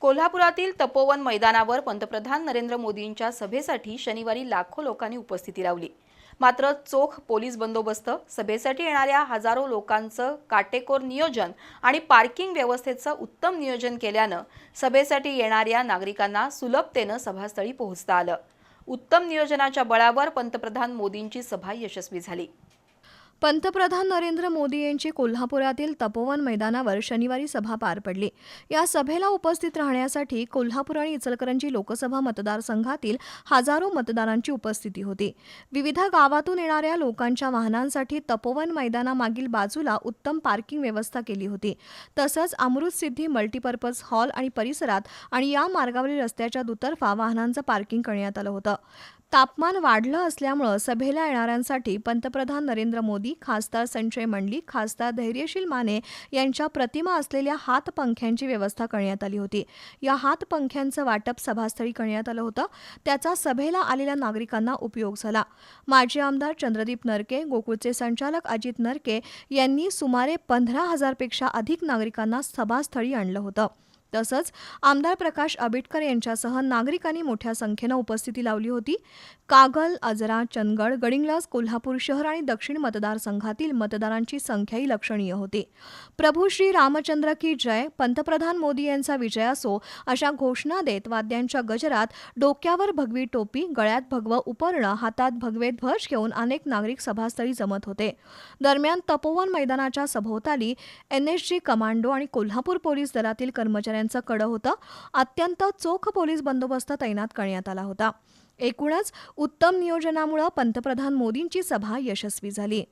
कोल्हापुरातील तपोवन मैदानावर पंतप्रधान नरेंद्र मोदींच्या सभेसाठी शनिवारी लाखो लोकांनी उपस्थिती लावली. मात्र चोख पोलीस बंदोबस्त सभेसाठी येणाऱ्या हजारो लोकांचं काटेकोर नियोजन आणि पार्किंग व्यवस्थेचं उत्तम नियोजन केल्यानं सभेसाठी येणाऱ्या नागरिकांना सुलभतेनं सभास्थळी पोहोचता आलं. उत्तम नियोजनाच्या बळावर पंतप्रधान मोदींची सभा यशस्वी झाली. पंतप्रधान नरेंद्र मोदी यांची कोल्हापुरातील तपोवन मैदानावर शनिवारी सभा पार पडली. या सभेला उपस्थित राहण्यासाठी कोल्हापूर आणि इचलकरंजी लोकसभा मतदारसंघातील हजारो मतदारांची उपस्थिती होती. विविध गावातून येणाऱ्या लोकांच्या वाहनांसाठी तपोवन मैदानामागील बाजूला उत्तम पार्किंग व्यवस्था केली होती. तसंच अमृतसिद्धी मल्टीपर्पज हॉल आणि परिसरात आणि या मार्गावरील रस्त्याच्या दुतर्फा वाहनांचं पार्किंग करण्यात आलं होतं. तापमान वाढलं असल्यामुळं सभेला येणाऱ्यांसाठी पंतप्रधान नरेंद्र मोदी खासदार संजय मंडलिक खासदार धैर्यशील माने यांच्या प्रतिमा असलेल्या हातपंख्यांची व्यवस्था करण्यात आली होती. या हातपंख्यांचं वाटप सभास्थळी करण्यात आलं होतं. त्याचा सभेला आलेल्या नागरिकांना उपयोग झाला. माजी आमदार चंद्रदीप नरके गोकुळचे संचालक अजित नरके यांनी सुमारे पंधरा हजारपेक्षा अधिक नागरिकांना सभास्थळी आणलं होतं. तसंच आमदार प्रकाश आबिटकर यांच्यासह नागरिकांनी मोठ्या संख्येनं उपस्थिती लावली होती. कागल आजरा चंदगड गडिंग्लज कोल्हापूर शहर आणि दक्षिण मतदारसंघातील मतदारांची संख्याही लक्षणीय होती. प्रभू श्री रामचंद्र की जय पंतप्रधान मोदी यांचा विजय असो अशा घोषणा देत वाद्यांच्या गजरात डोक्यावर भगवी टोपी गळ्यात भगवं उपर्ण हातात भगवे ध्वज घेऊन अनेक नागरिक सभास्थळी जमत होते. दरम्यान तपोवन मैदानाच्या सभोवताली एनएसजी कमांडो आणि कोल्हापूर पोलीस दलातील कर्मचाऱ्यांचं कडं होतं. अत्यंत चोख पोलीस बंदोबस्त तैनात करण्यात आला होता. एकूणच उत्तम नियोजनामुळे पंतप्रधान मोदींची सभा यशस्वी झाली.